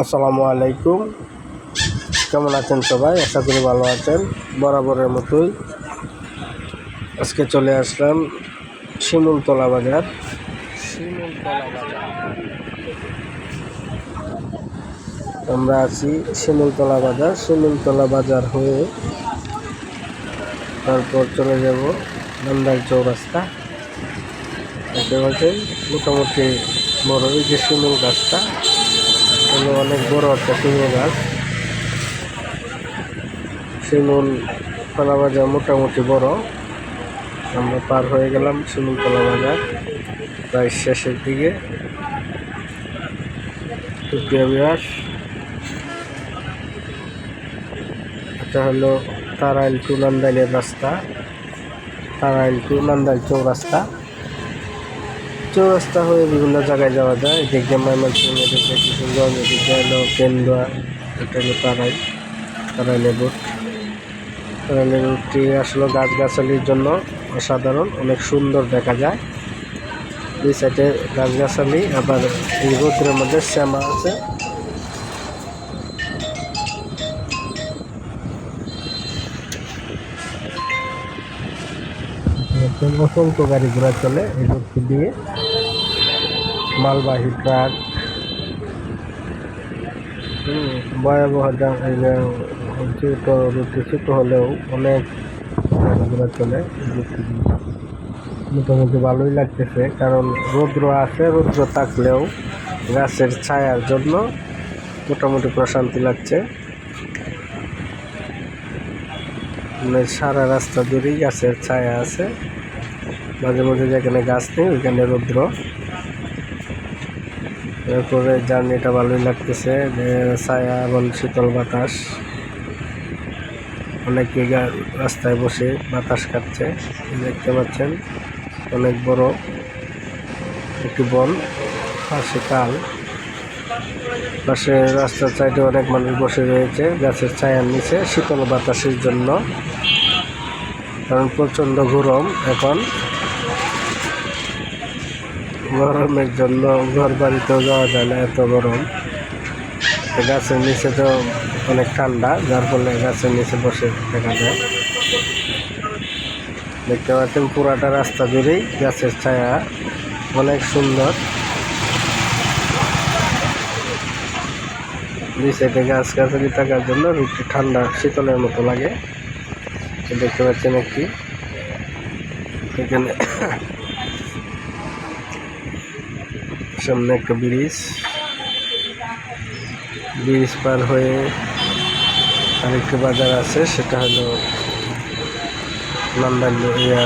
আসসালামু আলাইকুম। কেমন আছেন সবাই? আশা করি ভালো আছেন। বরাবরের মতোই আজকে চলে আসলাম শিমুলতলা বাজার। আমরা আছি শিমুলতলা বাজার। শিমুলতলা বাজার হয়ে তারপর চলে যাব নন্দাই চৌরাস্তা। দেখতে পাচ্ছেন? মোটামুটি বড় এই যে শিমুল হলো অনেক বড় একটা শিমুল গাছ। শিমুল তলা বাজার মোটামুটি বড়। আমরা পার হয়ে গেলাম শিমুল তলা বাজার প্রায় শেষের দিকে। বিহাস এটা হলো তারাইল টু নান্দাইলের রাস্তা। তারাইল টু নান্দাইল চৌরাস্তা। চৌরাস্তা হয়ে বিভিন্ন জায়গায় যাওয়া যায়। এদিকে ময়মনসিংহ এদিকে কিশোরগঞ্জ এদিকে হলো কেন্দুয়া এটা হলো তারাই তারাইলের রুট তারাইলের রুটটি আসলে গাছগাছালির জন্য অসাধারণ, অনেক সুন্দর দেখা যায়। দুই সাইডে গাছগাছালি, আবার এই রোদ্রের মধ্যে শ্যামা আছে। অসংখ্য গাড়ি ঘোড়া চলে এই রোডটি দিয়ে। মালবাহী ট্রাক। ভয়াবহ জা- এই যে ছোট হলেও অনেক চলে। মোটামুটি ভালোই লাগতেছে কারণ রৌদ্র আছে রৌদ্র থাকলেও গাছের ছায়ার জন্য মোটামুটি প্রশান্তি লাগছে। মানে সারা রাস্তা জুড়েই গাছের ছায়া আছে। মাঝে মাঝে যেখানে গাছ নেই ওইখানে রৌদ্র। এরপরে জার্নিটা ভালোই লাগতেছে ছায়া এবং শীতল বাতাস। অনেকে রাস্তায় বসে বাতাস কাটছে দেখতে পাচ্ছেন, অনেক বড় একটি বন, পাশে কাল পাশে রাস্তার সাইডে অনেক মানুষ বসে রয়েছে, গাছের ছায়ার নিচে, শীতল বাতাসের জন্য। কারণ প্রচণ্ড গরম এখন। গরমের জন্য ঘর বাড়িতেও যাওয়া যায় না, এত গরম। গাছের নিচে তো অনেক ঠান্ডা, যার ফলে গাছের নিচে বসে দেখা যায়। দেখতে পাচ্ছেন পুরাটা রাস্তা জুড়েই গাছের ছায়া, অনেক সুন্দর। সাইডে গাছ গাছালি থাকার জন্য রুটি ঠান্ডা শীতলের মতো লাগে। দেখতে পাচ্ছেন একটি। এখানে সামনে একটা ব্রিজ ব্রিজ পার হয়ে আরেকটি বাজার আছে সেটা হলো নন্দাইল ইয়া